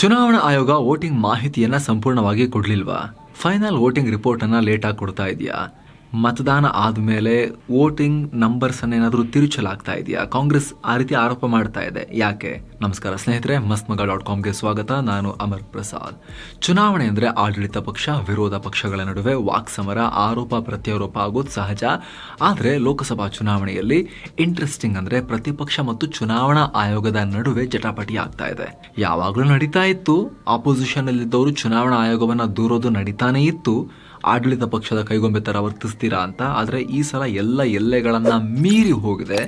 ಚುನಾವಣಾ ಆಯೋಗ ವೋಟಿಂಗ್ ಮಾಹಿತಿಯನ್ನ ಸಂಪೂರ್ಣವಾಗಿ ಕೊಡ್ಲಿಲ್ವಾ? ಫೈನಲ್ ವೋಟಿಂಗ್ ರಿಪೋರ್ಟ್ ಅನ್ನ ಲೇಟ್ ಆಗಿ ಕೊಡ್ತಾ ಇದೆಯಾ? ಮತದಾನ ಆದಮೇಲೆ ವೋಟಿಂಗ್ ನಂಬರ್ಸ್ ಅನ್ನ ಏನಾದರೂ ತಿರುಚಲಾಗ್ತಾ ಇದೆಯಾ? ಕಾಂಗ್ರೆಸ್ ಆ ರೀತಿ ಆರೋಪ ಮಾಡ್ತಾ ಇದೆ. ಯಾಕೆ? ನಮಸ್ಕಾರ ಸ್ನೇಹಿತರೆ ಮಸ್ಮಗ ಮಗ ಡಾಟ್ ಕಾಮ್ಗೆ ಸ್ವಾಗತ. ನಾನು ಅಮರ್ ಪ್ರಸಾದ್. ಚುನಾವಣೆ ಅಂದ್ರೆ ಆಡಳಿತ ಪಕ್ಷ, ವಿರೋಧ ಪಕ್ಷಗಳ ನಡುವೆ ವಾಕ್ಸಮರ, ಆರೋಪ ಪ್ರತ್ಯಾರೋಪ ಆಗೋದು ಸಹಜ. ಆದರೆ ಲೋಕಸಭಾ ಚುನಾವಣೆಯಲ್ಲಿ ಇಂಟ್ರೆಸ್ಟಿಂಗ್ ಅಂದ್ರೆ ಪ್ರತಿಪಕ್ಷ ಮತ್ತು ಚುನಾವಣಾ ಆಯೋಗದ ನಡುವೆ ಜಟಾಪಟಿ ಆಗ್ತಾ ಇದೆ. ಯಾವಾಗಲೂ ನಡೀತಾ ಇತ್ತು. ಆಪೋಸಿಷನ್ ಅಲ್ಲಿದ್ದವರು ಚುನಾವಣಾ ಆಯೋಗವನ್ನ ದೂರೋದು ನಡೀತಾನೇ ಇತ್ತು. ಆಡಳಿತ ಪಕ್ಷದ ಕೈಗೊಂಬೆ ಥರ ವರ್ತಿಸ್ತೀರಾ ಅಂತ. ಆದರೆ ಈ ಸಲ ಎಲ್ಲ ಎಲ್ಲೆಗಳನ್ನು ಮೀರಿ ಹೋಗಿದೆ.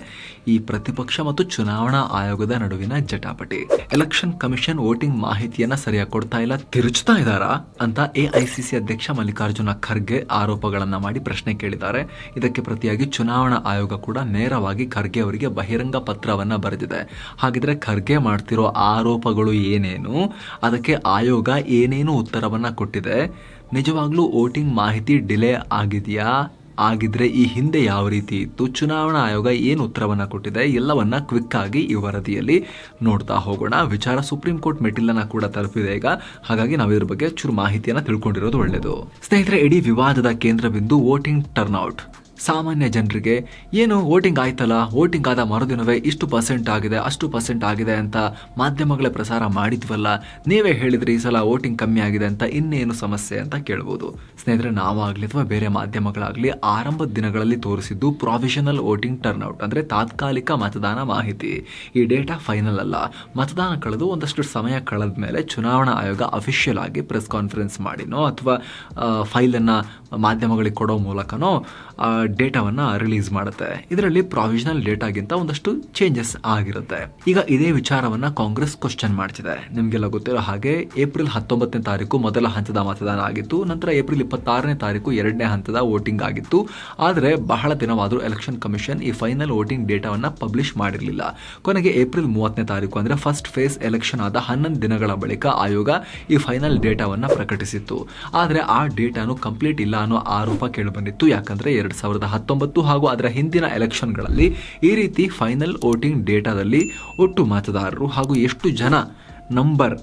ಈ ಪ್ರತಿಪಕ್ಷ ಮತ್ತು ಚುನಾವಣಾ ಆಯೋಗದ ನಡುವಿನ ಜಟಾಪಟಿ. ಎಲೆಕ್ಷನ್ ಕಮಿಷನ್ ವೋಟಿಂಗ್ ಮಾಹಿತಿಯನ್ನ ಸರಿಯಾಗಿ ಕೊಡ್ತಾ ಇಲ್ಲ, ತಿರುಚ್ತಾ ಇದ್ದಾರಾ ಅಂತ ಎಐಸಿಸಿ ಅಧ್ಯಕ್ಷ ಮಲ್ಲಿಕಾರ್ಜುನ ಖರ್ಗೆ ಆರೋಪಗಳನ್ನ ಮಾಡಿ ಪ್ರಶ್ನೆ ಕೇಳಿದ್ದಾರೆ. ಇದಕ್ಕೆ ಪ್ರತಿಯಾಗಿ ಚುನಾವಣಾ ಆಯೋಗ ಕೂಡ ನೇರವಾಗಿ ಖರ್ಗೆ ಅವರಿಗೆ ಬಹಿರಂಗ ಪತ್ರವನ್ನ ಬರೆದಿದೆ. ಹಾಗಿದ್ರೆ ಖರ್ಗೆ ಮಾಡ್ತಿರೋ ಆರೋಪಗಳು ಏನೇನು? ಅದಕ್ಕೆ ಆಯೋಗ ಏನೇನು ಉತ್ತರವನ್ನ ಕೊಟ್ಟಿದೆ? ನಿಜವಾಗ್ಲೂ ವೋಟಿಂಗ್ ಮಾಹಿತಿ ಡಿಲೇ ಆಗಿದೆಯಾ? ಆಗಿದ್ರೆ ಈ ಹಿಂದೆ ಯಾವ ರೀತಿ ಇತ್ತು? ಚುನಾವಣಾ ಆಯೋಗ ಏನು ಉತ್ತರವನ್ನು ಕೊಟ್ಟಿದೆ? ಎಲ್ಲವನ್ನ ಕ್ವಿಕ್ ಆಗಿ ಈ ವರದಿಯಲ್ಲಿ ನೋಡ್ತಾ ಹೋಗೋಣ. ವಿಚಾರ ಸುಪ್ರೀಂ ಕೋರ್ಟ್ ಮೆಟ್ಟಿಲನ್ನ ಕೂಡ ತಲುಪಿದೆ ಈಗ. ಹಾಗಾಗಿ ನಾವು ಇದ್ರ ಬಗ್ಗೆ ಚೂರು ಮಾಹಿತಿಯನ್ನ ತಿಳ್ಕೊಂಡಿರೋದು ಒಳ್ಳೆಯದು ಸ್ನೇಹಿತರೆ, ಇಡೀ ವಿವಾದದ ಕೇಂದ್ರ ಬಿಂದು ವೋಟಿಂಗ್ ಟರ್ನ್ಔಟ್ ಸಾಮಾನ್ಯ ಜನರಿಗೆ ಏನು ವೋಟಿಂಗ್ ಆಯ್ತಲ್ಲ, ವೋಟಿಂಗ್ ಆದ ಮರುದಿನವೇ ಇಷ್ಟು ಪರ್ಸೆಂಟ್ ಆಗಿದೆ, ಅಷ್ಟು ಪರ್ಸೆಂಟ್ ಆಗಿದೆ ಅಂತ ಮಾಧ್ಯಮಗಳೇ ಪ್ರಸಾರ ಮಾಡಿದ್ವಲ್ಲ, ನೀವೇ ಹೇಳಿದ್ರಿ ಈ ಸಲ ವೋಟಿಂಗ್ ಕಮ್ಮಿ ಆಗಿದೆ ಅಂತ ಇನ್ನೇನು ಸಮಸ್ಯೆ ಅಂತ ಕೇಳ್ಬೋದು. ಸ್ನೇಹಿತರೆ, ನಾವಾಗಲಿ ಅಥವಾ ಬೇರೆ ಮಾಧ್ಯಮಗಳಾಗಲಿ ಆರಂಭದ ದಿನಗಳಲ್ಲಿ ತೋರಿಸಿದ್ದು ಪ್ರಾವಿಷನಲ್ ವೋಟಿಂಗ್ ಟರ್ನ್ಔಟ್ ಅಂದರೆ ತಾತ್ಕಾಲಿಕ ಮತದಾನ ಮಾಹಿತಿ. ಈ ಡೇಟಾ ಫೈನಲ್ ಅಲ್ಲ, ಮತದಾನ ಕಳೆದು ಒಂದಷ್ಟು ಸಮಯ ಕಳೆದ ಮೇಲೆ ಚುನಾವಣಾ ಆಯೋಗ ಅಫಿಷಿಯಲ್ ಆಗಿ ಪ್ರೆಸ್ ಕಾನ್ಫರೆನ್ಸ್ ಮಾಡಿನೋ ಅಥವಾ ಫೈಲನ್ನು ಮಾಧ್ಯಮಗಳಿಗೆ ಕೊಡೋ ಮೂಲಕನೋ ಡೇಟಾವನ್ನು ರಿಲೀಸ್ ಮಾಡುತ್ತೆ. ಇದರಲ್ಲಿ ಪ್ರಾವಿಷನಲ್ ಡೇಟಾಗಿಂತ ಒಂದಷ್ಟು ಚೇಂಜಸ್ ಆಗಿರುತ್ತೆ. ಈಗ ಇದೇ ವಿಚಾರವನ್ನು ಕಾಂಗ್ರೆಸ್ ಕ್ವಶನ್ ಮಾಡ್ತಿದೆ. ನಿಮಗೆಲ್ಲ ಗೊತ್ತಿರೋ ಹಾಗೆ ಏಪ್ರಿಲ್ ಹತ್ತೊಂಬತ್ತನೇ ತಾರೀಕು ಮೊದಲ ಹಂತದ ಮತದಾನ ಆಗಿತ್ತು. ನಂತರ ಏಪ್ರಿಲ್ ಇಪ್ಪತ್ತಾರನೇ ತಾರೀಕು ಎರಡನೇ ಹಂತದ ವೋಟಿಂಗ್ ಆಗಿತ್ತು. ಆದರೆ ಬಹಳ ದಿನವಾದರೂ ಎಲೆಕ್ಷನ್ ಕಮಿಷನ್ ಈ ಫೈನಲ್ ವೋಟಿಂಗ್ ಡೇಟಾವನ್ನು ಪಬ್ಲಿಷ್ ಮಾಡಿರಲಿಲ್ಲ. ಕೊನೆಗೆ ಏಪ್ರಿಲ್ ಮೂವತ್ತನೇ ತಾರೀಕು ಅಂದರೆ ಫಸ್ಟ್ ಫೇಸ್ ಎಲೆಕ್ಷನ್ ಆದ ಹನ್ನೊಂದು ದಿನಗಳ ಬಳಿಕ ಆಯೋಗ ಈ ಫೈನಲ್ ಡೇಟಾವನ್ನು ಪ್ರಕಟಿಸಿತ್ತು. ಆದರೆ ಆ ಡೇಟಾನು ಕಂಪ್ಲೀಟ್ ಇಲ್ಲ ಅನ್ನೋ ಆರೋಪ ಕೇಳಿಬಂದಿತ್ತು. ಯಾಕಂದ್ರೆ ಎರಡ್ ಸಾವಿರದ ಹತ್ತೊಂಬತ್ತು ಹಾಗೂ ಅದರ ಹಿಂದಿನ ಎಲೆಕ್ಷನ್ಗಳಲ್ಲಿ ಈ ರೀತಿ ಫೈನಲ್ ವೋಟಿಂಗ್ ಡೇಟಾದಲ್ಲಿ ಒಟ್ಟು ಮತದಾರರು ಹಾಗೂ ಎಷ್ಟು ಜನ ನಂಬರ್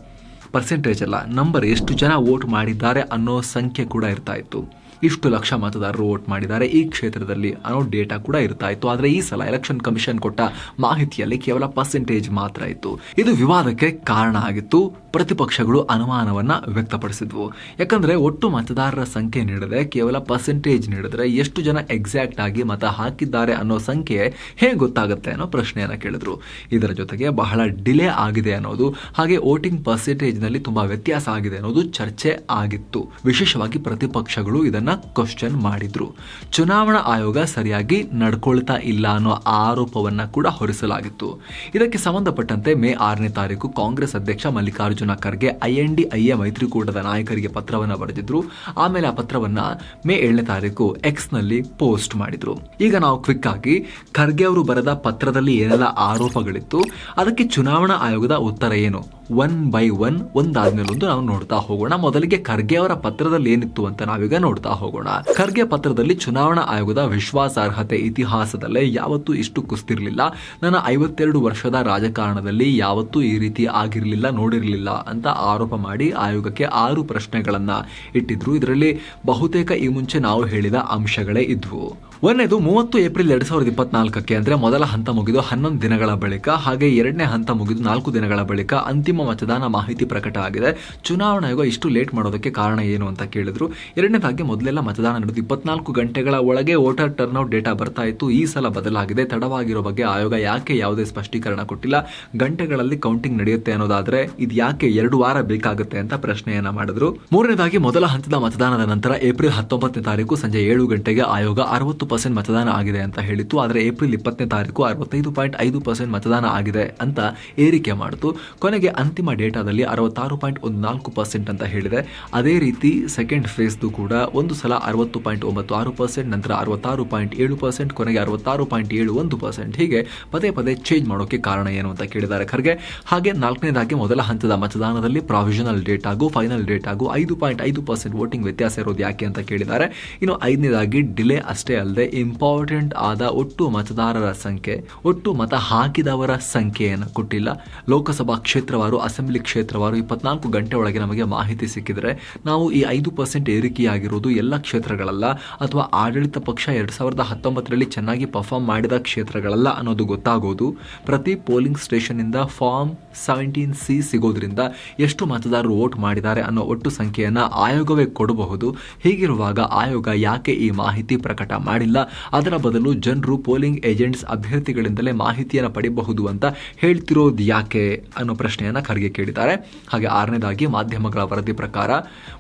ಪರ್ಸೆಂಟೇಜ್ ಅಲ್ಲ, ನಂಬರ್ ಎಷ್ಟು ಜನ ವೋಟ್ ಮಾಡಿದ್ದಾರೆ ಅನ್ನೋ ಸಂಖ್ಯೆ ಕೂಡ ಇರ್ತಾ ಇತ್ತು. ಇಷ್ಟು ಲಕ್ಷ ಮತದಾರರು ವೋಟ್ ಮಾಡಿದ್ದಾರೆ. ಈ ಕ್ಷೇತ್ರದಲ್ಲಿ ಅನ್ನೋ ಡೇಟಾ ಕೂಡ ಇರ್ತಾ ಇತ್ತು. ಆದರೆ ಈ ಸಲ ಎಲೆಕ್ಷನ್ ಕಮಿಷನ್ ಕೊಟ್ಟ ಮಾಹಿತಿಯಲ್ಲಿ ಕೇವಲ ಪರ್ಸೆಂಟೇಜ್ ಮಾತ್ರ ಇತ್ತು. ಇದು ವಿವಾದಕ್ಕೆ ಕಾರಣ ಆಗಿತ್ತು. ಪ್ರತಿಪಕ್ಷಗಳು ಅನುಮಾನವನ್ನು ವ್ಯಕ್ತಪಡಿಸಿದ್ವು. ಯಾಕಂದರೆ ಒಟ್ಟು ಮತದಾರರ ಸಂಖ್ಯೆ ನೀಡದೆ ಕೇವಲ ಪರ್ಸೆಂಟೇಜ್ ನೀಡಿದ್ರೆ ಎಷ್ಟು ಜನ ಎಕ್ಸಾಕ್ಟ್ ಆಗಿ ಮತ ಹಾಕಿದ್ದಾರೆ ಅನ್ನೋ ಸಂಖ್ಯೆ ಹೇಗೆ ಗೊತ್ತಾಗುತ್ತೆ ಅನ್ನೋ ಪ್ರಶ್ನೆಯನ್ನ ಕೇಳಿದ್ರು. ಇದರ ಜೊತೆಗೆ ಬಹಳ ಡಿಲೇ ಆಗಿದೆ ಅನ್ನೋದು, ಹಾಗೆ ವೋಟಿಂಗ್ ಪರ್ಸೆಂಟೇಜ್ನಲ್ಲಿ ನಲ್ಲಿ ತುಂಬಾ ವ್ಯತ್ಯಾಸ ಆಗಿದೆ ಅನ್ನೋದು ಚರ್ಚೆ ಆಗಿತ್ತು. ವಿಶೇಷವಾಗಿ ಪ್ರತಿಪಕ್ಷಗಳು ಇದನ್ನ ಕ್ವಶನ್ ಮಾಡಿದ್ರು. ಚುನಾವಣಾ ಆಯೋಗ ಸರಿಯಾಗಿ ನಡ್ಕೊಳ್ತಾ ಇಲ್ಲ ಅನ್ನೋ ಆರೋಪವನ್ನ ಕೂಡ ಹೊರಿಸಲಾಗಿತ್ತು. ಇದಕ್ಕೆ ಸಂಬಂಧಪಟ್ಟಂತೆ ಮೇ ಆರನೇ ತಾರೀಕು ಕಾಂಗ್ರೆಸ್ ಅಧ್ಯಕ್ಷ ಮಲ್ಲಿಕಾರ್ಜುನ ಖರ್ಗೆ ಐ ಎ ಮೈತ್ರಿಕೂಟದ ನಾಯಕರಿಗೆ ಪತ್ರವನ್ನ ಬರೆದಿದ್ರು. ಆಮೇಲೆ ಆ ಪತ್ರವನ್ನ ಮೇ ಏಳನೇ ತಾರೀಕು ಎಕ್ಸ್ನಲ್ಲಿ ಪೋಸ್ಟ್ ಮಾಡಿದ್ರು. ಈಗ ನಾವು ಕ್ವಿಕ್ ಆಗಿ ಖರ್ಗೆ ಅವರು ಬರೆದ ಪತ್ರದಲ್ಲಿ ಏನೆಲ್ಲ ಆರೋಪಗಳಿತ್ತು, ಅದಕ್ಕೆ ಚುನಾವಣಾ ಆಯೋಗದ ಉತ್ತರ ಏನು? ಒನ್ ಬೈ ಒನ್ ಒಂದಾದ್ಮೇಲೆ ಒಂದು ನಾವು ನೋಡ್ತಾ ಹೋಗೋಣ. ಮೊದಲಿಗೆ ಖರ್ಗೆ ಅವರ ಪತ್ರದಲ್ಲಿ ಏನಿತ್ತು ಅಂತ ನಾವೀಗ ನೋಡ್ತಾ ಹೋಗೋಣ. ಖರ್ಗೆ ಪತ್ರದಲ್ಲಿ ಚುನಾವಣಾ ಆಯೋಗದ ವಿಶ್ವಾಸಾರ್ಹತೆ ಇತಿಹಾಸದಲ್ಲೇ ಯಾವತ್ತೂ ಇಷ್ಟು ಕುಸ್ತಿರ್ಲಿಲ್ಲ. ನನ್ನ ಐವತ್ತೆರಡು ವರ್ಷದ ರಾಜಕಾರಣದಲ್ಲಿ ಯಾವತ್ತೂ ಈ ರೀತಿ ಆಗಿರಲಿಲ್ಲ, ನೋಡಿರಲಿಲ್ಲ ಅಂತ ಆರೋಪ ಮಾಡಿ ಆಯೋಗಕ್ಕೆ ಆರು ಪ್ರಶ್ನೆಗಳನ್ನ ಇಟ್ಟಿದ್ರು. ಇದರಲ್ಲಿ ಬಹುತೇಕ ಈ ಮುಂಚೆ ನಾವು ಹೇಳಿದ ಅಂಶಗಳೇ ಇದ್ವು. ಒಂದನೇದು ಮೂವತ್ತು ಏಪ್ರಿಲ್ ಎರಡ್ ಸಾವಿರದ ಇಪ್ಪತ್ನಾಲ್ಕಕ್ಕೆ ಅಂದ್ರೆ ಮೊದಲ ಹಂತ ಮುಗಿದು ಹನ್ನೊಂದು ದಿನಗಳ ಬಳಿಕ, ಹಾಗೆ ಎರಡನೇ ಹಂತ ಮುಗಿದು ನಾಲ್ಕು ದಿನಗಳ ಬಳಿಕ ಅಂತಿಮ ಮತದಾನ ಮಾಹಿತಿ ಪ್ರಕಟ ಆಗಿದೆ. ಚುನಾವಣಾ ಆಯೋಗ ಇಷ್ಟು ಲೇಟ್ ಮಾಡೋದಕ್ಕೆ ಕಾರಣ ಏನು ಅಂತ ಕೇಳಿದ್ರು. ಎರಡನೇದಾಗಿ ಮೊದಲೆಲ್ಲ ಮತದಾನ ನಡೆದು ಇಪ್ಪತ್ನಾಲ್ಕು ಗಂಟೆಗಳ ಒಳಗೆ ವೋಟರ್ ಟರ್ನ್ಔಟ್ ಡೇಟಾ ಬರ್ತಾ ಇತ್ತು. ಈ ಸಲ ಬದಲಾಗಿದೆ. ತಡವಾಗಿರೋ ಬಗ್ಗೆ ಆಯೋಗ ಯಾಕೆ ಯಾವುದೇ ಸ್ಪಷ್ಟೀಕರಣ ಕೊಟ್ಟಿಲ್ಲ? ಗಂಟೆಗಳಲ್ಲಿ ಕೌಂಟಿಂಗ್ ನಡೆಯುತ್ತೆ ಅನ್ನೋದಾದ್ರೆ ಇದು ಯಾಕೆ ಎರಡು ವಾರ ಬೇಕಾಗುತ್ತೆ ಅಂತ ಪ್ರಶ್ನೆಯನ್ನ ಮಾಡಿದ್ರು. ಮೂರನೇದಾಗಿ ಮೊದಲ ಹಂತದ ಮತದಾನದ ನಂತರ ಏಪ್ರಿಲ್ ಹತ್ತೊಂಬತ್ತನೇ ತಾರೀಕು ಸಂಜೆ ಏಳು ಗಂಟೆಗೆ ಆಯೋಗ ಅರವತ್ತು ಪರ್ಸೆಂಟ್ ಮತದಾನ ಆಗಿದೆ ಅಂತ ಹೇಳಿತ್ತು. ಆದರೆ ಏಪ್ರಿಲ್ ಇಪ್ಪತ್ತನೇ ತಾರೀಕು ಅರವತ್ತೈದು ಪಾಯಿಂಟ್ ಐದು ಪರ್ಸೆಂಟ್ ಮತದಾನ ಆಗಿದೆ ಅಂತ ಏರಿಕೆ ಮಾಡಿತು. ಕೊನೆಗೆ ಅಂತಿಮ ಡೇಟಾದಲ್ಲಿ ಅರವತ್ತಾರು ಪಾಯಿಂಟ್ ಒಂದು ನಾಲ್ಕು ಪರ್ಸೆಂಟ್ ಅಂತ ಹೇಳಿದೆ. ಅದೇ ರೀತಿ ಸೆಕೆಂಡ್ ಫೇಸ್ದು ಕೂಡ ಒಂದು ಸಲ ಅರವತ್ತು ಪಾಯಿಂಟ್ ಒಂಬತ್ತು ಆರು ಪರ್ಸೆಂಟ್ ನಂತರ ಅರವತ್ತಾರು ಪಾಯಿಂಟ್ ಏಳು ಪರ್ಸೆಂಟ್ ಕೊನೆಗೆ ಅರವತ್ತಾರು ಪಾಯಿಂಟ್ ಏಳು ಒಂದು ಪರ್ಸೆಂಟ್ ಹೀಗೆ ಪದೇ ಪದೇ ಚೇಂಜ್ ಮಾಡೋಕೆ ಕಾರಣ ಏನು ಅಂತ ಕೇಳಿದ್ದಾರೆ ಖರ್ಗೆ. ಹಾಗೆ ನಾಲ್ಕನೇದಾಗಿ ಮೊದಲ ಹಂತದ ಮತದಾನದಲ್ಲಿ ಪ್ರಾವಿಷನಲ್ ಡೇಟಾಗೂ ಫೈನಲ್ ಡೇಟಾಗೂ ಐದು ಪಾಯಿಂಟ್ ಐದು ಪರ್ಸೆಂಟ್ ವೋಟಿಂಗ್ ವ್ಯತ್ಯಾಸ ಇರೋದು ಯಾಕೆ ಅಂತ ಕೇಳಿದ್ದಾರೆ. ಇನ್ನು ಐದನೇದಾಗಿ ಡಿಲೇ ಅಷ್ಟೇ ಅಲ್ಲದೆ ಇಂಪಾರ್ಟೆಂಟ್ ಆದ ಒಟ್ಟು ಮತದಾರರ ಸಂಖ್ಯೆ, ಒಟ್ಟು ಮತ ಹಾಕಿದವರ ಸಂಖ್ಯೆಯನ್ನು ಕೊಟ್ಟಿಲ್ಲ. ಲೋಕಸಭಾ ಕ್ಷೇತ್ರವಾರು, ಅಸೆಂಬ್ಲಿ ಕ್ಷೇತ್ರವಾರು ಇಪ್ಪತ್ನಾಲ್ಕು ಗಂಟೆ ಒಳಗೆ ನಮಗೆ ಮಾಹಿತಿ ಸಿಕ್ಕಿದರೆ ನಾವು ಈ ಐದು ಪರ್ಸೆಂಟ್ ಏರಿಕೆಯಾಗಿರುವುದು ಎಲ್ಲ ಕ್ಷೇತ್ರಗಳಲ್ಲ ಅಥವಾ ಆಡಳಿತ ಪಕ್ಷ ಎರಡು ಸಾವಿರದ ಹತ್ತೊಂಬತ್ತರಲ್ಲಿ ಚೆನ್ನಾಗಿ ಪರ್ಫಾರ್ಮ್ ಮಾಡಿದ ಕ್ಷೇತ್ರಗಳಲ್ಲ ಅನ್ನೋದು ಗೊತ್ತಾಗೋದು. ಪ್ರತಿ ಪೋಲಿಂಗ್ ಸ್ಟೇಷನ್ನಿಂದ ಫಾರ್ಮ್ ಸೆವೆಂಟೀನ್ ಸಿ ಸಿಗೋದ್ರಿಂದ ಎಷ್ಟು ಮತದಾರರು ವೋಟ್ ಮಾಡಿದ್ದಾರೆ ಅನ್ನೋ ಒಟ್ಟು ಸಂಖ್ಯೆಯನ್ನು ಆಯೋಗವೇ ಕೊಡಬಹುದು. ಹೀಗಿರುವಾಗ ಆಯೋಗ ಯಾಕೆ ಈ ಮಾಹಿತಿ ಪ್ರಕಟ ಮಾಡಿಲ್ಲ? ಅದರ ಬದಲು ಜನರು ಪೋಲಿಂಗ್ ಏಜೆಂಟ್ಸ್ ಅಭ್ಯರ್ಥಿಗಳಿಂದಲೇ ಮಾಹಿತಿಯನ್ನು ಪಡೆಯಬಹುದು ಅಂತ ಹೇಳ್ತಿರೋದು ಯಾಕೆ ಅನ್ನೋ ಪ್ರಶ್ನೆಯನ್ನು ಖರ್ಗೆ ಕೇಳಿದ್ದಾರೆ. ಹಾಗೆ ಆರನೇದಾಗಿ ಮಾಧ್ಯಮಗಳ ವರದಿ ಪ್ರಕಾರ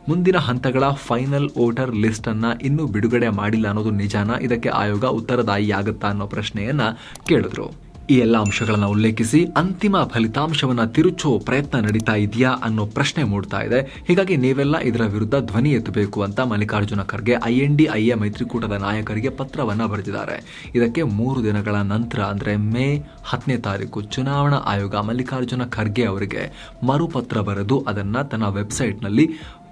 ಮುಂದಿನ ಹಂತಗಳ ಫೈನಲ್ ವೋಟರ್ ಲಿಸ್ಟನ್ನು ಇನ್ನೂ ಬಿಡುಗಡೆ ಮಾಡಿಲ್ಲ ಅನ್ನೋದು ನಿಜಾನ. ಇದಕ್ಕೆ ಆಯೋಗ ಉತ್ತರದಾಯಿಯಾಗುತ್ತಾ ಅನ್ನೋ ಪ್ರಶ್ನೆಯನ್ನು ಕೇಳಿದ್ರು. ಈ ಎಲ್ಲ ಅಂಶಗಳನ್ನು ಉಲ್ಲೇಖಿಸಿ ಅಂತಿಮ ಫಲಿತಾಂಶವನ್ನು ತಿರುಚೋ ಪ್ರಯತ್ನ ನಡೀತಾ ಇದೆಯಾ ಅನ್ನೋ ಪ್ರಶ್ನೆ ಮೂಡ್ತಾ ಇದೆ. ಹೀಗಾಗಿ ನೀವೆಲ್ಲ ಇದರ ವಿರುದ್ಧ ಧ್ವನಿ ಎತ್ತಬೇಕು ಅಂತ ಮಲ್ಲಿಕಾರ್ಜುನ ಖರ್ಗೆ ಐಎನ್ಡಿಐಎ ಮೈತ್ರಿಕೂಟದ ನಾಯಕರಿಗೆ ಪತ್ರವನ್ನು ಬರೆದಿದ್ದಾರೆ. ಇದಕ್ಕೆ ಮೂರು ದಿನಗಳ ನಂತರ ಅಂದರೆ ಮೇ ಹತ್ತನೇ ತಾರೀಕು ಚುನಾವಣಾ ಆಯೋಗ ಮಲ್ಲಿಕಾರ್ಜುನ ಖರ್ಗೆ ಅವರಿಗೆ ಮರುಪತ್ರ ಬರೆದು ಅದನ್ನು ತನ್ನ ವೆಬ್ಸೈಟ್ನಲ್ಲಿ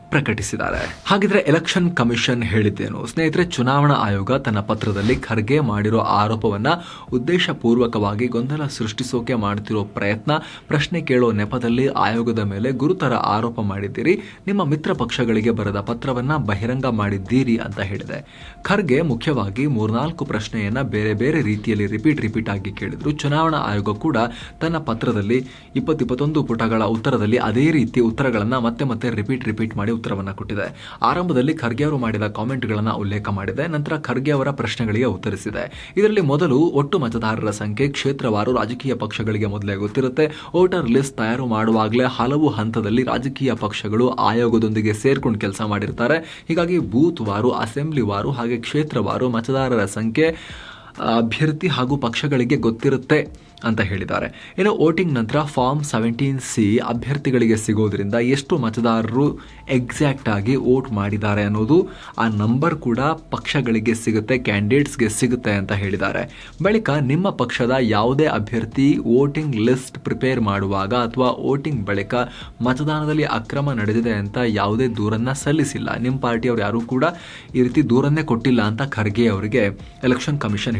ಪ್ರಕಟಿಸಿದ್ದಾರೆ. ಹಾಗಿದ್ರೆ ಎಲೆಕ್ಷನ್ ಕಮಿಷನ್ ಹೇಳಿದ್ದೇನು. ಸ್ನೇಹಿತರೆ, ಚುನಾವಣಾ ಆಯೋಗ ತನ್ನ ಪತ್ರದಲ್ಲಿ ಖರ್ಗೆ ಮಾಡಿರೋ ಆರೋಪವನ್ನ ಉದ್ದೇಶಪೂರ್ವಕವಾಗಿ ಗೊಂದಲ ಸೃಷ್ಟಿಸೋಕೆ ಮಾಡ್ತಿರೋ ಪ್ರಯತ್ನ, ಪ್ರಶ್ನೆ ಕೇಳೋ ನೆಪದಲ್ಲಿ ಆಯೋಗದ ಮೇಲೆ ಗುರುತರ ಆರೋಪ ಮಾಡಿದ್ದೀರಿ. ನಿಮ್ಮ ಮಿತ್ರ ಪಕ್ಷಗಳಿಗೆ ಬರೆದ ಪತ್ರವನ್ನ ಬಹಿರಂಗ ಮಾಡಿದ್ದೀರಿ ಅಂತ ಹೇಳಿದೆ. ಖರ್ಗೆ ಮುಖ್ಯವಾಗಿ ಮೂರ್ನಾಲ್ಕು ಪ್ರಶ್ನೆಯನ್ನ ಬೇರೆ ಬೇರೆ ರೀತಿಯಲ್ಲಿ ರಿಪೀಟ್ ರಿಪೀಟ್ ಆಗಿ ಕೇಳಿದ್ರು. ಚುನಾವಣಾ ಆಯೋಗ ಕೂಡ ತನ್ನ ಪತ್ರದಲ್ಲಿ ಇಪ್ಪತ್ತಿಪ್ಪತ್ತೊಂದು ಪುಟಗಳ ಉತ್ತರದಲ್ಲಿ ಅದೇ ರೀತಿ ಉತ್ತರಗಳನ್ನ ಮತ್ತೆ ಮತ್ತೆ ರಿಪೀಟ್ ರಿಪೀಟ್ ಮಾಡಿ ಉತ್ತರವನ್ನ ಕೊಟ್ಟಿದೆ. ಆರಂಭದಲ್ಲಿ ಖರ್ಗೆ ಅವರು ಮಾಡಿದ ಕಾಮೆಂಟ್ಗಳನ್ನು ಉಲ್ಲೇಖ ಮಾಡಿದೆ. ನಂತರ ಖರ್ಗೆ ಅವರ ಪ್ರಶ್ನೆಗಳಿಗೆ ಉತ್ತರಿಸಿದೆ. ಇದರಲ್ಲಿ ಮೊದಲು ಒಟ್ಟು ಮತದಾರರ ಸಂಖ್ಯೆ ಕ್ಷೇತ್ರವಾರು ರಾಜಕೀಯ ಪಕ್ಷಗಳಿಗೆ ಮೊದಲೇ ಗೊತ್ತಿರುತ್ತೆ. ವೋಟರ್ ಲಿಸ್ಟ್ ತಯಾರು ಮಾಡುವಾಗಲೇ ಹಲವು ಹಂತದಲ್ಲಿ ರಾಜಕೀಯ ಪಕ್ಷಗಳು ಆಯೋಗದೊಂದಿಗೆ ಸೇರ್ಕೊಂಡು ಕೆಲಸ ಮಾಡಿರ್ತಾರೆ. ಹೀಗಾಗಿ ಬೂತ್ ವಾರು ಅಸೆಂಬ್ಲಿ ವಾರು ಹಾಗೆ ಕ್ಷೇತ್ರವಾರು ಮತದಾರರ ಸಂಖ್ಯೆ ಅಭ್ಯರ್ಥಿ ಹಾಗೂ ಪಕ್ಷಗಳಿಗೆ ಗೊತ್ತಿರುತ್ತೆ ಅಂತ ಹೇಳಿದ್ದಾರೆ. ಇನ್ನು ವೋಟಿಂಗ್ ನಂತರ ಫಾರ್ಮ್ ಸೆವೆಂಟೀನ್ ಸಿ ಅಭ್ಯರ್ಥಿಗಳಿಗೆ ಸಿಗೋದ್ರಿಂದ ಎಷ್ಟು ಮತದಾರರು ಎಕ್ಸಾಕ್ಟ್ ಆಗಿ ವೋಟ್ ಮಾಡಿದ್ದಾರೆ ಅನ್ನೋದು ಆ ನಂಬರ್ ಕೂಡ ಪಕ್ಷಗಳಿಗೆ ಸಿಗುತ್ತೆ, ಕ್ಯಾಂಡಿಡೇಟ್ಸ್ಗೆ ಸಿಗುತ್ತೆ ಅಂತ ಹೇಳಿದ್ದಾರೆ. ಬಳಿಕ ನಿಮ್ಮ ಪಕ್ಷದ ಯಾವುದೇ ಅಭ್ಯರ್ಥಿ ವೋಟಿಂಗ್ ಲಿಸ್ಟ್ ಪ್ರಿಪೇರ್ ಮಾಡುವಾಗ ಅಥವಾ ವೋಟಿಂಗ್ ಬಳಿಕ ಮತದಾನದಲ್ಲಿ ಅಕ್ರಮ ನಡೆದಿದೆ ಅಂತ ಯಾವುದೇ ದೂರನ್ನ ಸಲ್ಲಿಸಿಲ್ಲ. ನಿಮ್ಮ ಪಾರ್ಟಿಯವರು ಯಾರೂ ಕೂಡ ಈ ರೀತಿ ದೂರನ್ನೇ ಕೊಟ್ಟಿಲ್ಲ ಅಂತ ಖರ್ಗೆ ಅವರಿಗೆ ಎಲೆಕ್ಷನ್ ಕಮಿಷನ್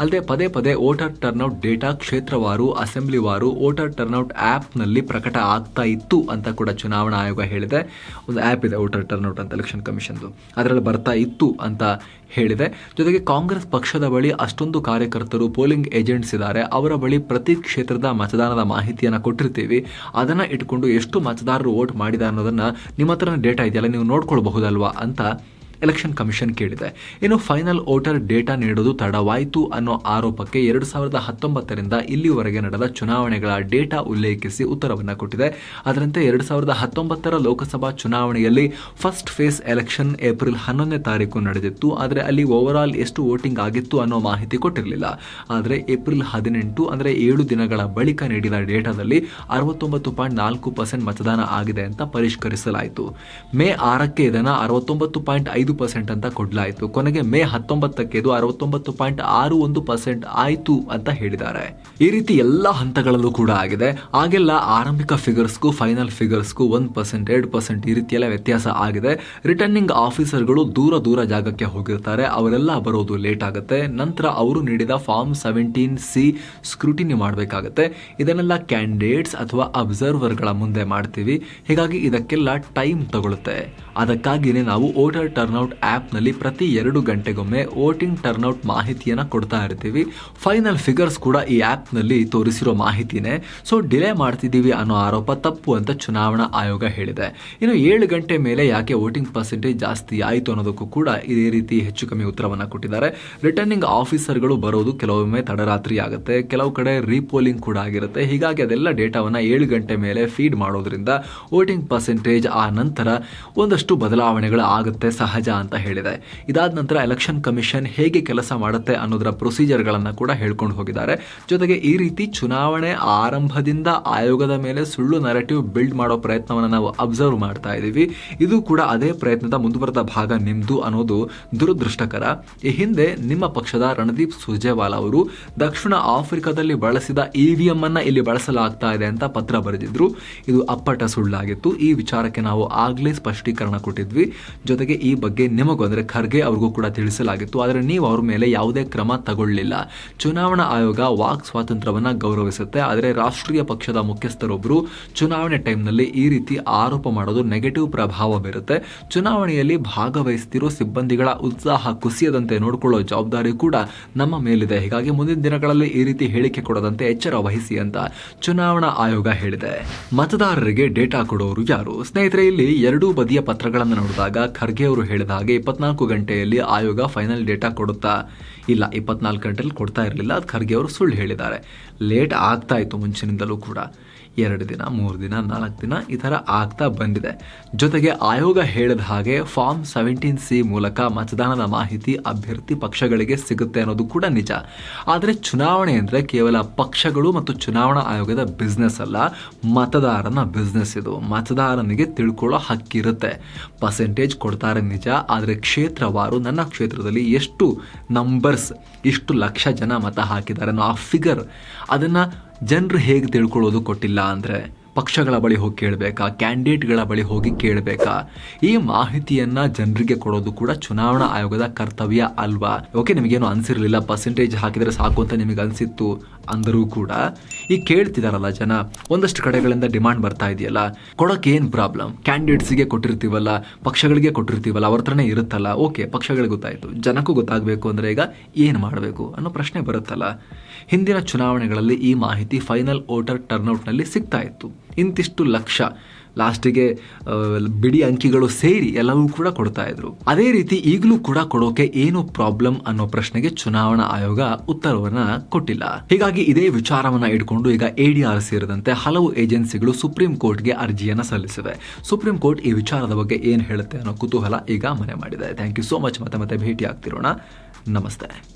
ಅಲ್ಲದೆ ಪದೇ ಪದೇ ವೋಟರ್ ಟರ್ನ್ಔಟ್ ಡೇಟಾ ಕ್ಷೇತ್ರವಾರು, ಅಸೆಂಬ್ಲಿವಾರು ವೋಟರ್ ಟರ್ನ್ಔಟ್ ಆ್ಯಪ್ನಲ್ಲಿ ಪ್ರಕಟ ಆಗ್ತಾ ಇತ್ತು ಅಂತ ಕೂಡ ಚುನಾವಣಾ ಆಯೋಗ ಹೇಳಿದೆ. ಒಂದು ಆ್ಯಪ್ ಇದೆ ವೋಟರ್ ಟರ್ನ್ಔಟ್ ಅಂತ ಎಲೆಕ್ಷನ್ ಕಮಿಷನ್ದು. ಅದರಲ್ಲಿ ಬರ್ತಾ ಇತ್ತು ಅಂತ ಹೇಳಿದೆ. ಜೊತೆಗೆ ಕಾಂಗ್ರೆಸ್ ಪಕ್ಷದ ಬಳಿ ಅಷ್ಟೊಂದು ಕಾರ್ಯಕರ್ತರು ಪೋಲಿಂಗ್ ಏಜೆಂಟ್ಸ್ ಇದ್ದಾರೆ. ಅವರ ಬಳಿ ಪ್ರತಿ ಕ್ಷೇತ್ರದ ಮತದಾನದ ಮಾಹಿತಿಯನ್ನು ಕೊಟ್ಟಿರ್ತೀವಿ. ಅದನ್ನು ಇಟ್ಕೊಂಡು ಎಷ್ಟು ಮತದಾರರು ವೋಟ್ ಮಾಡಿದ ಅನ್ನೋದನ್ನು ನಿಮ್ಮ ಡೇಟಾ ಇದೆಯಲ್ಲ, ನೀವು ನೋಡ್ಕೊಳ್ಬಹುದಲ್ವಾ ಅಂತ ಎಲೆಕ್ಷನ್ ಕಮಿಷನ್ ಕೇಳಿದೆ. ಇನ್ನು ಫೈನಲ್ ವೋಟರ್ ಡೇಟಾ ನೀಡೋದು ತಡವಾಯಿತು ಅನ್ನೋ ಆರೋಪಕ್ಕೆ ಎರಡು ಸಾವಿರದ ಹತ್ತೊಂಬತ್ತರಿಂದ ಇಲ್ಲಿವರೆಗೆ ನಡೆದ ಚುನಾವಣೆಗಳ ಡೇಟಾ ಉಲ್ಲೇಖಿಸಿ ಉತ್ತರವನ್ನು ಕೊಟ್ಟಿದೆ. ಅದರಂತೆ ಎರಡು ಸಾವಿರದ ಹತ್ತೊಂಬತ್ತರ ಲೋಕಸಭಾ ಚುನಾವಣೆಯಲ್ಲಿ ಫಸ್ಟ್ ಫೇಸ್ ಎಲೆಕ್ಷನ್ ಏಪ್ರಿಲ್ ಹನ್ನೊಂದನೇ ತಾರೀಕು ನಡೆದಿತ್ತು. ಆದರೆ ಅಲ್ಲಿ ಓವರ್ ಆಲ್ ಎಷ್ಟು ವೋಟಿಂಗ್ ಆಗಿತ್ತು ಅನ್ನೋ ಮಾಹಿತಿ ಕೊಟ್ಟಿರಲಿಲ್ಲ. ಆದರೆ ಏಪ್ರಿಲ್ ಹದಿನೆಂಟು ಅಂದರೆ ಏಳು ದಿನಗಳ ಬಳಿಕ ನೀಡಿದ ಡೇಟಾದಲ್ಲಿ ಅರವತ್ತೊಂಬತ್ತು ಪಾಯಿಂಟ್ ನಾಲ್ಕು ಪರ್ಸೆಂಟ್ ಮತದಾನ ಆಗಿದೆ ಅಂತ ಪರಿಷ್ಕರಿಸಲಾಯಿತು. ಮೇ ಆರಕ್ಕೆ ಇದನ್ನು ಅರವತ್ತೊಂಬತ್ತು ಪಾಯಿಂಟ್ ಐದು ಪರ್ಸೆಂಟ್ ಅಂತ ಕೊಡಲಾಯಿತು. ಕೊನೆಗೆ ಮೇ ಹತ್ತೊಂಬತ್ತಕ್ಕೆ ಇದು ಅರವತ್ತೊಂಬತ್ತು ಪಾಯಿಂಟ್ ಆರು ಒಂದು ಪರ್ಸೆಂಟ್ ಆಯಿತು ಅಂತ ಹೇಳಿದ್ದಾರೆ. ಈ ರೀತಿ ಎಲ್ಲ ಹಂತಗಳಲ್ಲೂ ಕೂಡ ಆಗಿದೆ. ಆಗೆಲ್ಲ ಆರಂಭಿಕ ಫಿಗರ್ಸ್ಗೂ ಫೈನಲ್ ಫಿಗರ್ಸ್ಗೂ ಒಂದು ಪರ್ಸೆಂಟ್ ಎರಡು ಪರ್ಸೆಂಟ್ ಈ ರೀತಿಯೆಲ್ಲ ವ್ಯತ್ಯಾಸ ಆಗಿದೆ. ರಿಟರ್ನಿಂಗ್ ಆಫೀಸರ್ಗಳು ದೂರ ದೂರ ಜಾಗಕ್ಕೆ ಹೋಗಿರ್ತಾರೆ. ಅವರೆಲ್ಲ ಬರೋದು ಲೇಟ್ ಆಗುತ್ತೆ. ನಂತರ ಅವರು ನೀಡಿದ ಫಾರ್ಮ್ ಸೆವೆಂಟೀನ್ ಸಿ ಸ್ಕ್ರೂಟಿನಿ ಮಾಡಬೇಕಾಗತ್ತೆ. ಇದನ್ನೆಲ್ಲ ಕ್ಯಾಂಡಿಡೇಟ್ಸ್ ಅಥವಾ ಅಬ್ಸರ್ವರ್ಗಳ ಮುಂದೆ ಮಾಡ್ತೀವಿ. ಹೀಗಾಗಿ ಇದಕ್ಕೆಲ್ಲ ಟೈಮ್ ತಗೊಳುತ್ತೆ. ಅದಕ್ಕಾಗಿಯೇ ನಾವು ವೋಟರ್ ಟರ್ನ್ಔಟ್ ಆ್ಯಪ್ನಲ್ಲಿ ಪ್ರತಿ ಎರಡು ಗಂಟೆಗೊಮ್ಮೆ ವೋಟಿಂಗ್ ಟರ್ನ್ಔಟ್ ಮಾಹಿತಿಯನ್ನು ಕೊಡ್ತಾ ಇರ್ತೀವಿ. ಫೈನಲ್ ಫಿಗರ್ಸ್ ಕೂಡ ಈ ಆ್ಯಪ್ನಲ್ಲಿ ತೋರಿಸಿರೋ ಮಾಹಿತಿನೇ. ಸೊ ಡಿಲೇ ಮಾಡ್ತಿದ್ದೀವಿ ಅನ್ನೋ ಆರೋಪ ತಪ್ಪು ಅಂತ ಚುನಾವಣಾ ಆಯೋಗ ಹೇಳಿದೆ. ಇನ್ನು ಏಳು ಗಂಟೆ ಮೇಲೆ ಯಾಕೆ ವೋಟಿಂಗ್ ಪರ್ಸೆಂಟೇಜ್ ಜಾಸ್ತಿ ಆಯಿತು ಅನ್ನೋದಕ್ಕೂ ಕೂಡ ಇದೇ ರೀತಿ ಹೆಚ್ಚು ಕಮ್ಮಿ ಉತ್ತರವನ್ನು ಕೊಟ್ಟಿದ್ದಾರೆ. ರಿಟರ್ನಿಂಗ್ ಆಫೀಸರ್ಗಳು ಬರೋದು ಕೆಲವೊಮ್ಮೆ ತಡರಾತ್ರಿ ಆಗುತ್ತೆ ಕೆಲವು ಕಡೆ ರೀಪೋಲಿಂಗ್ ಕೂಡ ಆಗಿರುತ್ತೆ. ಹೀಗಾಗಿ ಅದೆಲ್ಲ ಡೇಟಾವನ್ನು ಏಳು ಗಂಟೆ ಮೇಲೆ ಫೀಡ್ ಮಾಡೋದ್ರಿಂದ ವೋಟಿಂಗ್ ಪರ್ಸೆಂಟೇಜ್ ಆ ನಂತರ ಒಂದಷ್ಟು ಬದಲಾವಣೆಗಳು ಆಗುತ್ತೆ ಸಹಜ ಅಂತ ಹೇಳಿದೆ. ಇದಾದ ನಂತರ ಎಲೆಕ್ಷನ್ ಕಮಿಷನ್ ಹೇಗೆ ಕೆಲಸ ಮಾಡುತ್ತೆ ಅನ್ನೋದರ ಪ್ರೊಸೀಜರ್ಗಳನ್ನು ಕೂಡ ಹೇಳ್ಕೊಂಡು ಹೋಗಿದ್ದಾರೆ. ಜೊತೆಗೆ ಈ ರೀತಿ ಚುನಾವಣೆ ಆರಂಭದಿಂದ ಆಯೋಗದ ಮೇಲೆ ಸುಳ್ಳು ನರೇಟಿವ್ ಬಿಲ್ಡ್ ಮಾಡೋ ಪ್ರಯತ್ನವನ್ನು ನಾವು ಅಬ್ಸರ್ವ್ ಮಾಡ್ತಾ ಇದ್ದೀವಿ. ಇದು ಕೂಡ ಅದೇ ಪ್ರಯತ್ನದ ಮುಂದುವರೆದ ಭಾಗ ನಿಮ್ಮದು ಅನ್ನೋದು ದುರದೃಷ್ಟಕರ. ಈ ಹಿಂದೆ ನಿಮ್ಮ ಪಕ್ಷದ ರಣದೀಪ್ ಸುರ್ಜೇವಾಲಾ ಅವರು ದಕ್ಷಿಣ ಆಫ್ರಿಕಾದಲ್ಲಿ ಬಳಸಿದ ಇ ಇವಿಎಂ ಅನ್ನು ಇಲ್ಲಿ ಬಳಸಲಾಗ್ತಾ ಇದೆ ಅಂತ ಪತ್ರ ಬರೆದಿದ್ರು. ಇದು ಅಪ್ಪಟ ಸುಳ್ಳಾಗಿತ್ತು. ಈ ವಿಚಾರಕ್ಕೆ ನಾವು ಆಗ್ಲೇ ಸ್ಪಷ್ಟೀಕರಣ ಕೊಟ್ಟಿದ್ವಿ. ಜೊತೆಗೆ ಈ ಬಗ್ಗೆ ಬಗ್ಗೆ, ನಿಮಗೂ ಅಂದರೆ ಖರ್ಗೆ ಅವ್ರಿಗೂ ಕೂಡ ತಿಳಿಸಲಾಗಿತ್ತು. ಆದರೆ ನೀವು ಅವ್ರ ಮೇಲೆ ಯಾವುದೇ ಕ್ರಮ ತಗೊಳ್ಳಿಲ್ಲ. ಚುನಾವಣಾ ಆಯೋಗ ವಾಕ್ ಸ್ವಾತಂತ್ರ್ಯವನ್ನ ಗೌರವಿಸುತ್ತೆ. ಆದರೆ ರಾಷ್ಟ್ರೀಯ ಪಕ್ಷದ ಮುಖ್ಯಸ್ಥರೊಬ್ಬರು ಚುನಾವಣೆ ಟೈಮ್ನಲ್ಲಿ ಈ ರೀತಿ ಆರೋಪ ಮಾಡೋದು ನೆಗೆಟಿವ್ ಪ್ರಭಾವ ಬೀರುತ್ತೆ. ಚುನಾವಣೆಯಲ್ಲಿ ಭಾಗವಹಿಸ್ತಿರೋ ಸಿಬ್ಬಂದಿಗಳ ಉತ್ಸಾಹ ಕುಸಿಯದಂತೆ ನೋಡಿಕೊಳ್ಳೋ ಜವಾಬ್ದಾರಿ ಕೂಡ ನಮ್ಮ ಮೇಲಿದೆ. ಹೀಗಾಗಿ ಮುಂದಿನ ದಿನಗಳಲ್ಲಿ ಈ ರೀತಿ ಹೇಳಿಕೆ ಕೊಡದಂತೆ ಎಚ್ಚರ ವಹಿಸಿ ಅಂತ ಚುನಾವಣಾ ಆಯೋಗ ಹೇಳಿದೆ. ಮತದಾರರಿಗೆ ಡೇಟಾ ಕೊಡೋರು ಯಾರು? ಸ್ನೇಹಿತರೆ, ಇಲ್ಲಿ ಎರಡೂ ಬದಿಯ ಪತ್ರಗಳನ್ನು ನೋಡಿದಾಗ ಖರ್ಗೆ ಅವರು ಹೇಳಿದ ಹಾಗೆ ಇಪ್ಪತ್ನಾಲ್ಕು ಗಂಟೆಯಲ್ಲಿ ಆಯೋಗ ಫೈನಲ್ ಡೇಟಾ ಕೊಡುತ್ತಾ ಇಲ್ಲ. ಇಪ್ಪತ್ನಾಲ್ಕು ಗಂಟೆಯಲ್ಲಿ ಕೊಡ್ತಾ ಇರಲಿಲ್ಲ. ಅದು ಖರ್ಗೆ ಅವರು ಸುಳ್ಳು ಹೇಳಿದ್ದಾರೆ. ಲೇಟ್ ಆಗ್ತಾ ಇತ್ತು ಮುಂಚಿನಿಂದಲೂ ಕೂಡ. ಎರಡು ದಿನ, ಮೂರು ದಿನ, ನಾಲ್ಕು ದಿನ ಈ ಥರ ಆಗ್ತಾ ಬಂದಿದೆ. ಜೊತೆಗೆ ಆಯೋಗ ಹೇಳಿದ ಹಾಗೆ ಫಾರ್ಮ್ ಸೆವೆಂಟೀನ್ ಸಿ ಮೂಲಕ ಮತದಾನದ ಮಾಹಿತಿ ಅಭ್ಯರ್ಥಿ ಪಕ್ಷಗಳಿಗೆ ಸಿಗುತ್ತೆ ಅನ್ನೋದು ಕೂಡ ನಿಜ. ಆದರೆ ಚುನಾವಣೆ ಅಂದರೆ ಕೇವಲ ಪಕ್ಷಗಳು ಮತ್ತು ಚುನಾವಣಾ ಆಯೋಗದ ಬಿಸ್ನೆಸ್ ಅಲ್ಲ, ಮತದಾರನ ಬಿಸ್ನೆಸ್ ಇದು. ಮತದಾರನಿಗೆ ತಿಳ್ಕೊಳ್ಳೋ ಹಕ್ಕಿರುತ್ತೆ. ಪರ್ಸೆಂಟೇಜ್ ಕೊಡ್ತಾರೆ ನಿಜ ಆದರೆ ಕ್ಷೇತ್ರವಾರು ನನ್ನ ಕ್ಷೇತ್ರದಲ್ಲಿ ಎಷ್ಟು ನಂಬರ್ಸ್ ಇಷ್ಟು ಲಕ್ಷ ಜನ ಮತ ಹಾಕಿದ್ದಾರೆ ಅನ್ನೋ ಆ ಫಿಗರ್ ಅದನ್ನು ಜನರು ಹೇಗೆ ತಿಳ್ಕೊಳ್ಳೋದು ಕೊಟ್ಟಿಲ್ಲ ಅಂದರೆ ಪಕ್ಷಗಳ ಬಳಿ ಹೋಗಿ ಕೇಳಬೇಕಾ? ಕ್ಯಾಂಡಿಡೇಟ್ಗಳ ಬಳಿ ಹೋಗಿ ಕೇಳಬೇಕಾ? ಈ ಮಾಹಿತಿಯನ್ನ ಜನರಿಗೆ ಕೊಡೋದು ಕೂಡ ಚುನಾವಣಾ ಆಯೋಗದ ಕರ್ತವ್ಯ ಅಲ್ವಾ? ಓಕೆ ನಿಮಗೇನು ಅನ್ಸಿರ್ಲಿಲ್ಲ? ಪರ್ಸೆಂಟೇಜ್ ಹಾಕಿದ್ರೆ ಸಾಕು ಅಂತ ನಿಮಗೆ ಅನಿಸಿತ್ತು ಅಂದರೂ ಕೂಡ ಈ ಕೇಳ್ತಿದಾರಲ್ಲ ಜನ, ಒಂದಷ್ಟು ಕಡೆಗಳಿಂದ ಡಿಮಾಂಡ್ ಬರ್ತಾ ಇದೆಯಲ್ಲ, ಕೊಡೋಕೆ ಏನು ಪ್ರಾಬ್ಲಮ್ ಕ್ಯಾಂಡಿಡೇಟ್ಸಿಗೆ ಕೊಟ್ಟಿರ್ತೀವಲ್ಲ, ಪಕ್ಷಗಳಿಗೆ ಕೊಟ್ಟಿರ್ತೀವಲ್ಲ, ಅವ್ರ ಹತ್ರನೇ ಇರುತ್ತಲ್ಲ? ಓಕೆ ಪಕ್ಷಗಳಿಗೆ ಗೊತ್ತಾಯಿತು. ಜನಕ್ಕೂ ಗೊತ್ತಾಗಬೇಕು ಅಂದರೆ ಈಗ ಏನು ಮಾಡಬೇಕು ಅನ್ನೋ ಪ್ರಶ್ನೆ ಬರುತ್ತಲ್ಲ. ಹಿಂದಿನ ಚುನಾವಣೆಗಳಲ್ಲಿ ಈ ಮಾಹಿತಿ ಫೈನಲ್ ವೋಟರ್ ಟರ್ನ್ಔಟ್ನಲ್ಲಿ ಸಿಗ್ತಾ ಇತ್ತು. ಇಂತಿಷ್ಟು ಲಕ್ಷ ಲಾಸ್ಟಿಗೆ ಬಿಡಿ ಅಂಕಿಗಳು ಸೇರಿ ಎಲ್ಲವೂ ಕೂಡ ಕೊಡ್ತಾ ಇದ್ರು. ಅದೇ ರೀತಿ ಈಗಲೂ ಕೂಡ ಕೊಡೋಕೆ ಏನು ಪ್ರಾಬ್ಲಮ್ ಅನ್ನೋ ಪ್ರಶ್ನೆಗೆ ಚುನಾವಣಾ ಆಯೋಗ ಉತ್ತರವನ್ನ ಕೊಟ್ಟಿಲ್ಲ. ಹೀಗಾಗಿ ಇದೇ ವಿಚಾರವನ್ನ ಇಟ್ಕೊಂಡು ಈಗ ಎಡಿಆರ್ ಸೇರಿದಂತೆ ಹಲವು ಏಜೆನ್ಸಿಗಳು ಸುಪ್ರೀಂ ಕೋರ್ಟ್ಗೆ ಅರ್ಜಿಯನ್ನ ಸಲ್ಲಿಸಿವೆ. ಸುಪ್ರೀಂ ಕೋರ್ಟ್ ಈ ವಿಚಾರದ ಬಗ್ಗೆ ಏನು ಹೇಳುತ್ತೆ ಅನ್ನೋ ಕುತೂಹಲ ಈಗ ಮನೆ ಮಾಡಿದೆ. Thank you so much. ಮತ್ತೆ ಮತ್ತೆ ಭೇಟಿ ಆಗ್ತಿರೋಣ ನಮಸ್ತೆ.